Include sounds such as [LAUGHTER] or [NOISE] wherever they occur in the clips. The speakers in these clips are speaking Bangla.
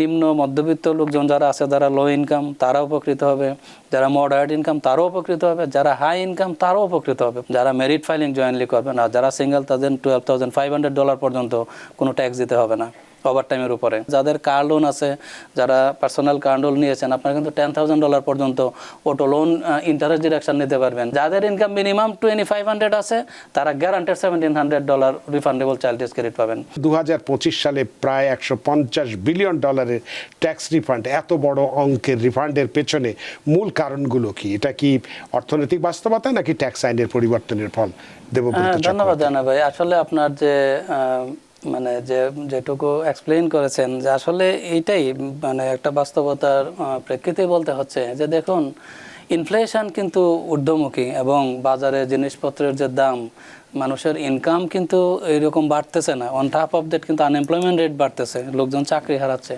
নিম্ন মধ্যবিত্ত লোকজন যারা আছে, যারা লো ইনকাম তারা উপকৃত হবে। যারা মডারেট ইনকাম তারাও উপকৃত হবে। যারা হাই ইনকাম তারাও উপকৃত হবে। যারা মেরিট ফাইলিং জয়েনলি করবে না, যারা single thousand twelve thousand five hundred dollar পর্যন্ত কোনো ট্যাক্স দিতে হবে না। ওভার টাইমের উপরে। যাদের কার লোন আছে যারা পার্সোনাল কার লোন নিয়েছেন আপনারা কিন্তু টেন থাউজেন্ড ডলার পর্যন্ত অটো লোন ইন্টারেস্ট ডিরেকশন নিতে পারবেন। যাদের income minimum twenty five hundred আছে তারা guaranteed seventeen hundred dollar refundable child credit পাবেন। দু হাজার পঁচিশ সালে প্রায় একশো পঞ্চাশ বিলিয়ন ডলারের ট্যাক্স রিফান্ড এত বড় অঙ্কের রিফান্ডের পেছনে মূল কারণগুলো কি? এটা কি অর্থনৈতিক বাস্তবতা নাকি ট্যাক্স আইনের পরিবর্তনের ফল? দেবব্রত হ্যাঁ ধন্যবাদ জানা ভাই। আসলে আপনার যে মানে যে, যেটুকু এক্সপ্লেইন করেছেন যে আসলে এইটাই মানে একটা বাস্তবতার প্রেক্ষিতে বলতে হচ্ছে যে দেখুন ইনফ্লেশন কিন্তু ঊর্ধ্বমুখী এবং বাজারে জিনিসপত্রের যে দাম, মানুষের ইনকাম কিন্তু এইরকম বাড়তেছে না। অন টপ অফ দ্যাট কিন্তু আনএমপ্লয়মেন্ট রেট বাড়তেছে, লোকজন চাকরি হারাচ্ছে।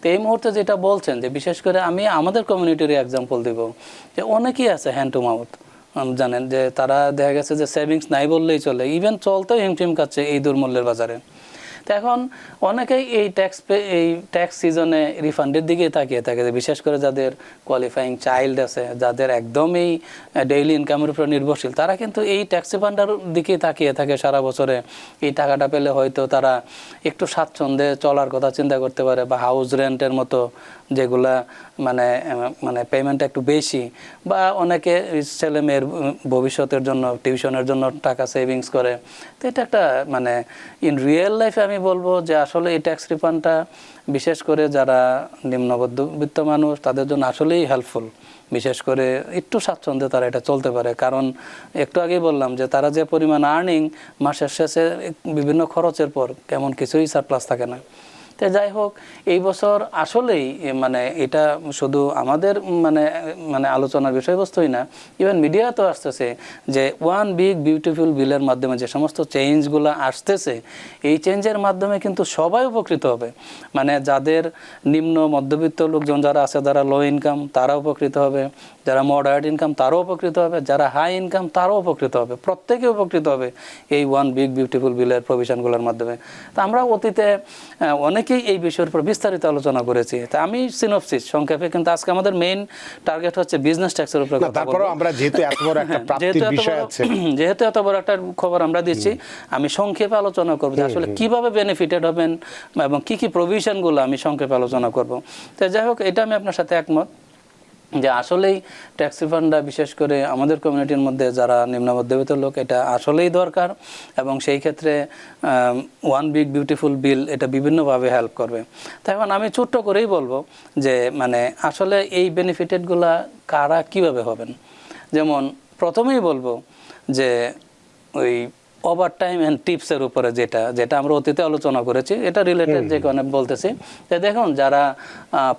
তো এই মুহূর্তে যেটা বলছেন যে বিশেষ করে আমি আমাদের কমিউনিটির এক্সাম্পল দিব, যে অনেকেই আছে হ্যান্ড টু মাউথ জানেন যে তারা দেখা গেছে যে সেভিংস নাই বললেই চলে ইভেন চলতেও হিমটিম খাচ্ছে এই দুর্মূল্যের বাজারে। এখন অনেকেই এই ট্যাক্স এই ট্যাক্স সিজনে রিফান্ডের দিকে তাকিয়ে থাকে বিশেষ করে যাদের কোয়ালিফাইং চাইল্ড আছে, যাদের একদমই ডেইলি ইনকামের উপর নির্ভরশীল, তারা কিন্তু এই ট্যাক্স রিফান্ডের দিকে তাকিয়ে থাকে সারা বছরে। এই টাকাটা পেলে হয়তো তারা একটু স্বাচ্ছন্দ্যে চলার কথা চিন্তা করতে পারে বা হাউস রেন্টের মতো যেগুলা মানে মানে পেমেন্ট একটু বেশি বা অনেকে ছেলে মেয়ের ভবিষ্যতের জন্য টিউশনের জন্য টাকা সেভিংস করে। তো এটা একটা মানে ইন রিয়েল লাইফে আমি বলব যে আসলে এই ট্যাক্স রিফান্ডটা বিশেষ করে যারা নিম্নবদ্ধবিত্ত মানুষ, তাদের জন্য আসলেই হেল্পফুল বিশেষ করে একটু স্বাচ্ছন্দ্যে তারা এটা চলতে পারে। কারণ একটু আগেই বললাম যে তারা যে পরিমাণ আর্নিং মাসের শেষে বিভিন্ন খরচের পর কেমন কিছুই সারপ্লাস থাকে না। তো যাই হোক এই বছর আসলেই মানে এটা শুধু আমাদের মানে মানে আলোচনার বিষয়বস্তুই না ইভেন মিডিয়াতেও আসতেছে যে ওয়ান বিগ বিউটিফুল বিলের মাধ্যমে যে সমস্ত চেঞ্জগুলো আসতেছে এই চেঞ্জের মাধ্যমে কিন্তু সবাই উপকৃত হবে। মানে যাদের নিম্ন মধ্যবিত্ত লোকজন যারা আছে যারা লো ইনকাম তারা উপকৃত হবে। যারা মডারেট ইনকাম তারাও উপকৃত হবে। যারা হাই ইনকাম তারাও উপকৃত হবে। প্রত্যেকে উপকৃত হবে এই ওয়ান বিগ বিউটিফুল বিলের প্রভিশনগুলোর মাধ্যমে। তা আমরা অতীতে আহ, অনেকেই এই বিষয়ের উপর বিস্তারিত আলোচনা করেছি। তা আমি সিনোপসিস সংক্ষেপে কিন্তু আজকে আমাদের মেইন টার্গেট হচ্ছে বিজনেস ট্যাক্সের উপর বলব। আমরা যেহেতু এত বড় একটা [COUGHS] প্রাপ্তির বিষয় আছে। [COUGHS] যেহেতু এত বড় একটা খবর আমরা দিচ্ছি আমি সংক্ষেপে আলোচনা করব যে আসলে কীভাবে বেনিফিটেড হবেন এবং কি কি প্রভিশনগুলো আমি সংক্ষেপে আলোচনা করব। তো যাই হোক এটা আমি আপনার সাথে একমত। যে আসলেই ট্যাক্স রিফান্ডটা বিশেষ করে আমাদের কমিউনিটির মধ্যে যারা নিম্ন মধ্যবিত্ত লোক, এটা আসলেই দরকার এবং সেই ক্ষেত্রে ওয়ান বিগ বিউটিফুল বিল এটা বিভিন্নভাবে হেল্প করবে। তাই এখন আমি ছোট্ট করেই বলব যে মানে আসলে এই বেনিফিটেডগুলা কারা কীভাবে হবেন? যেমন প্রথমেই বলব যে, ওই ওভার টাইম অ্যান্ড টিপসের উপরে যেটা যেটা আমরা অতীতে আলোচনা করেছি এটা রিলেটেড যে কারণে বলতেছি। যে দেখুন যারা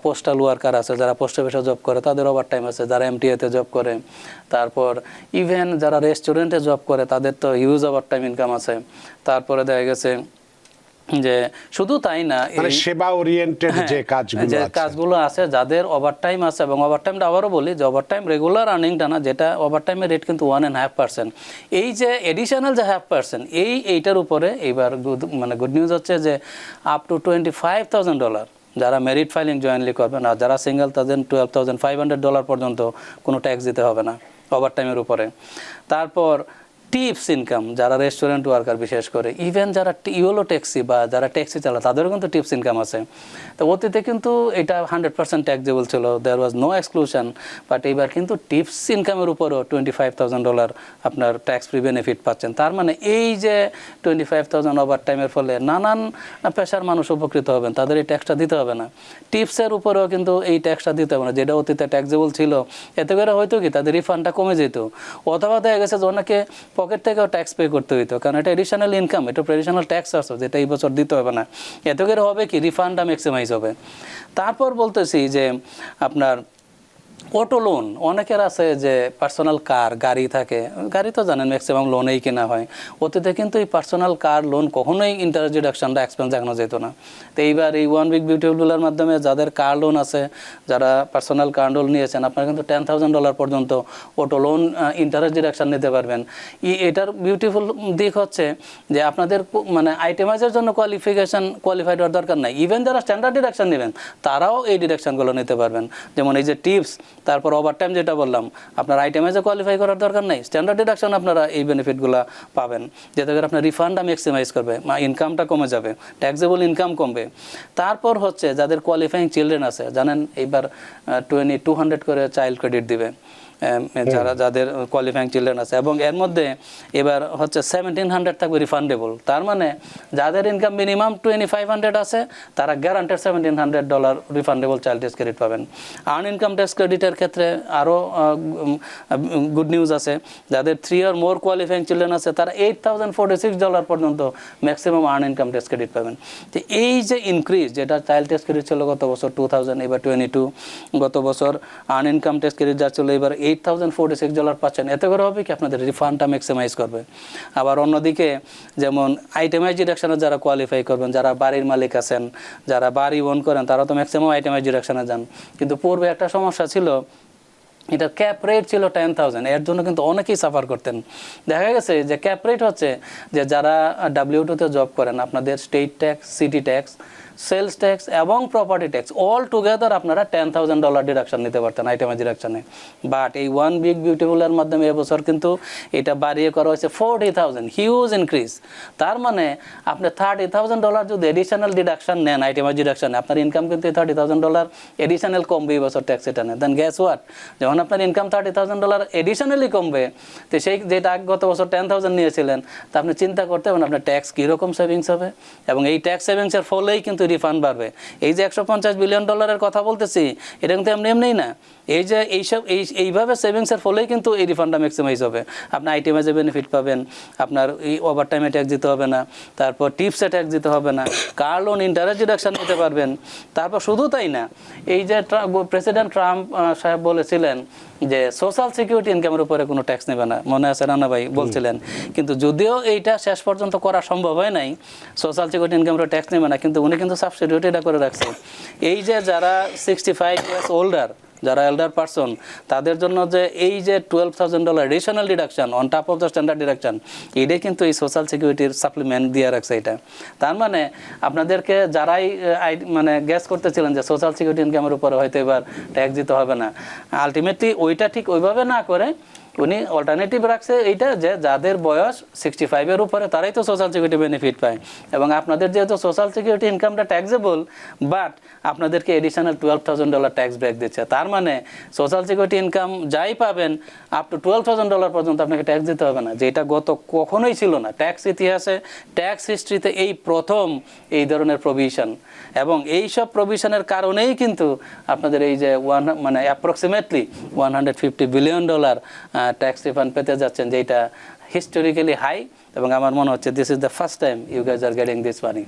পোস্টাল ওয়ার্কার আছে যারা পোস্ট অফিসে জব করে তাদের ওভার টাইম আছে যারা এম এমটিএতে জব করে। তারপর ইভেন যারা রেস্টুরেন্টে জব করে তাদের তো হিউজ ওভার টাইম ইনকাম আছে। তারপরে দেখা গেছে যে শুধু তাই না মানে সেবা ওরিয়েন্টেড যে কাজগুলো যে কাজগুলো আছে যাদের ওভার টাইম আছে এবং ওভার টাইমটা আবারও বলি যে ওভার টাইম রেগুলার আর্নিংটা না যেটা ওভার টাইমের রেট কিন্তু ওয়ান অ্যান্ড হাফ পার্সেন্ট এই যে এডিশনাল যে হাফ পার্সেন্ট এই এইটার উপরে এইবার মানে গুড নিউজ হচ্ছে যে up to twenty five thousand dollar যারা মেরিট ফাইলিং জয়েন্টলি করবেন আর যারা single thousand twelve thousand five hundred dollar পর্যন্ত কোনো ট্যাক্স দিতে হবে না ওভার টাইমের উপরে। তারপর টিপস ইনকাম, যারা রেস্টুরেন্ট ওয়ার্কার বিশেষ করে ইভেন যারা ইওলো ট্যাক্সি বা যারা ট্যাক্সি চালায়, তাদেরও কিন্তু টিপস ইনকাম আছে। তো অতীতে কিন্তু এটা হান্ড্রেড পার্সেন্ট ট্যাক্সেবল ছিল there was no exclusion but এবার কিন্তু টিপস ইনকামের উপরও টোয়েন্টি ফাইভ থাউজেন্ড ডলার আপনার ট্যাক্স ফ্রি বেনিফিট পাচ্ছেন। তার মানে এই যে টোয়েন্টি ফাইভ থাউজেন্ড ওভার টাইমের ফলে নানান পেশার মানুষ উপকৃত হবেন, তাদের এই ট্যাক্সটা দিতে হবে না। টিপসের উপরেও কিন্তু এই ট্যাক্সটা দিতে হবে না, যেটা অতীতে ট্যাক্সেবল ছিল, এতে করে হয়তো কি তাদের রিফান্ডটা কমে যেত। অথবা দেখা গেছে যে অনেকে পকেট থেকেও ট্যাক্স পে করতে হইতো, কারণ এটা এডিশনাল ইনকাম এটা ট্রেডিশনাল ট্যাক্স আছে যেটা এই বছর দিতে হবে না। এতকের করে হবে কি রিফান্ডটা ম্যাক্সিমাইজ হবে। তারপর বলতেছি যে আপনার অটো লোন অনেকের আছে যে পার্সোনাল কার গাড়ি থাকে। গাড়ি তো জানেন ম্যাক্সিমাম লোনেই কেনা হয়। অতীতে কিন্তু এই পার্সোনাল কার লোন কখনোই ইন্টারেস্ট ডিডাকশনটা এক্সপেন্স দেখানো যেত না। তো এইবার এই ওয়ান উইক বিউটিফুলের মাধ্যমে যাদের কার লোন আছে, যারা পার্সোনাল কার লোন নিয়েছেন, আপনারা কিন্তু টেন থাউজেন্ড ডলার পর্যন্ত অটো লোন ইন্টারেস্ট ডিডাকশন নিতে পারবেন। ই এটার বিউটিফুল দিক হচ্ছে যে আপনাদের মানে আইটেমাইজের জন্য কোয়ালিফিকেশন কোয়ালিফাইড হওয়ার দরকার নাই। ইভেন যারা স্ট্যান্ডার্ড ডিডাকশন নেবেন, তারাও এই ডিডাকশনগুলো নিতে পারবেন। যেমন এই যে টিপস তারপর ওভার টাইম যেটা বললাম, আপনার আইটেমাইজে কোয়ালিফাই করার দরকার নেই স্ট্যান্ডার্ড ডিডাকশন আপনারা এই বেনিফিটগুলো পাবেন। যাতে করে আপনার রিফান্ডটা ম্যাক্সিমাইজ করবে ইনকামটা কমে যাবে ট্যাক্সেবল ইনকাম কমবে। তারপর হচ্ছে যাদের কোয়ালিফাইং চিলড্রেন আছে, জানেন এইবার টোয়েন্টি টু হান্ড্রেড করে চাইল্ড ক্রেডিট দিবে। যারা যাদের কোয়ালিফাইং চিলড্রেন আছে। এবং এর মধ্যে এবার হচ্ছে সেভেন্টিন হান্ড্রেড থাকবে রিফান্ডেবল তার মানে যাদের income minimum twenty five hundred আছে তারা guaranteed seventeen hundred dollar refundable child tax credit পাবেন। আর্ন ইনকাম ট্যাক্স ক্রেডিটের ক্ষেত্রে আরও গুড নিউজ আছে। যাদের three or more qualifying children আছে তারা eight thousand forty six dollar পর্যন্ত maximum earn income tax credit পাবেন। তো এই যে ইনক্রিজ যেটা চাইল্ড ট্যাক্স ক্রেডিট ছিল গত বছর টু থাউজেন্ড এবার টোয়েন্টি টু গত বছর আর্ন ইনকাম ট্যাক্স ক্রেডিট যা ছিল এবার এইট সিক্স ডলার পাচ্ছেন এতে করে হবে কি? আপনাদের রিফান্ডটা ম্যাক্সিমাইজ করবে। আবার অন্যদিকে যেমন আইটেমাইজ ডিডাকশনে যারা কোয়ালিফাই করবেন, যারা বাড়ির মালিক আছেন, যারা বাড়ি ওন করেন, তারা তো ম্যাক্সিমাম আইটেমাইজ ডিডাকশনে যান। কিন্তু পূর্বে একটা সমস্যা ছিল, এটা ক্যাপ রেট ছিল টেন থাউজেন্ড এর জন্য কিন্তু অনেকেই সাফার করতেন। দেখা গেছে যে ক্যাপ রেট হচ্ছে যে যারা ডাব্লিউটুতে জব করেন, আপনাদের state tax city tax sales tax এবং প্রপার্টি ট্যাক্স অল টুগেদার আপনারা টেন থাউজেন্ড ডলার ডিডাকশন নিতে পারতেন আইটেমের ডিডাকশনে বাট এই ওয়ান বিগ বিউটিফুলের মাধ্যমে এবছর কিন্তু এটা বাড়িয়ে করা হয়েছে ফোরটি থাউজেন্ড হিউজ ইনক্রিজ তার মানে আপনি থার্টি থাউজেন্ড ডলার যদি এডিশনাল ডিডাকশন নেন আইটেমের ডিডাকশনে আপনার ইনকাম কিন্তু থার্টি থাউজেন্ড ডলার এডিশনাল কমবে এই বছর ট্যাক্স এটা নেন দেন গ্যাস ওয়াট যখন আপনার income thirty thousand dollar additionally কমবে, তো সেই যেটা গত বছর টেন থাউজেন্ড নিয়েছিলেন, তা আপনি চিন্তা করতে পারেন আপনার ট্যাক্স কীরকম সেভিংস হবে। এবং এই ট্যাক্স সেভিংসের ফলেই কিন্তু রিফান্ড বাড়বে। এই যে একশো পঞ্চাশ বিলিয়ন ডলারের কথা বলতেছি, এটা কিন্তু এমনি এমনিই না। এই যে এইসব, এই, এইভাবে সেভিংসের ফলেই কিন্তু এই রিফান্ডটা ম্যাক্সিমাইজ হবে। আপনি আইটেমাইজে বেনিফিট পাবেন, আপনার এই ওভার টাইমে ট্যাক্স দিতে হবে না, তারপর টিপসে ট্যাক্স দিতে হবে না কার লোন ইন্টারেস্ট ডিডাকশন নিতে পারবেন। তারপর শুধু তাই না, এই যে প্রেসিডেন্ট ট্রাম্প সাহেব বলেছিলেন যে সোশ্যাল সিকিউরিটি ইনকামের উপরে কোনো ট্যাক্স নেবে না। মনে আছে রানা ভাই? বলছিলেন। কিন্তু যদিও এইটা শেষ পর্যন্ত করা সম্ভব হয় নাই সোশ্যাল সিকিউরিটি ইনকামের ট্যাক্স নেবে না কিন্তু উনি কিন্তু সাবসিডিউট এটা করে রাখছে। এই যে যারা সিক্সটি ফাইভ ইয়ার্স ওল্ডার যারা এল্ডার পার্সন তাদের জন্য যে এই যে twelve thousand dollar additional deduction on top of the standard deduction এটাই কিন্তু এই সোশ্যাল সিকিউরিটির সাপ্লিমেন্ট দিয়ে রাখছে এটা। তার মানে আপনাদেরকে যারাই মানে গ্যাস করতেছিলেন যে সোশ্যাল সিকিউরিটি ইনকামের উপরে হয়তো এবার ট্যাক্স দিতে হবে না আলটিমেটলি ওইটা ঠিক ওইভাবে না করে উনি অল্টারনেটিভ রাখছে, এইটা যে যাদের বয়স সিক্সটি ফাইভের উপরে, তারাই তো সোশ্যাল সিকিউরিটি বেনিফিট পায়। এবং আপনাদের যেহেতু সোশ্যাল সিকিউরিটি ইনকামটা ট্যাক্সেবল বাট আপনাদেরকে additional twelve thousand dollar tax break দিচ্ছে। তার মানে সোশ্যাল সিকিউরিটি ইনকাম যাই পাবেন up to twelve thousand dollar পর্যন্ত আপনাকে ট্যাক্স দিতে হবে না, যেটা গত কখনোই ছিল না। ট্যাক্স ইতিহাসে ট্যাক্স হিস্ট্রিতে এই প্রথম এই ধরনের প্রভিশন এবং এই সব প্রভিশনের কারণেই কিন্তু আপনাদের এই যে ওয়ান মানে approximately one hundred fifty billion dollar tax refund পেতে যাচ্ছেন যেটা হিস্টোরিক্যালি হাই এবং আমার মনে হচ্ছে this is the first time you guys are getting this money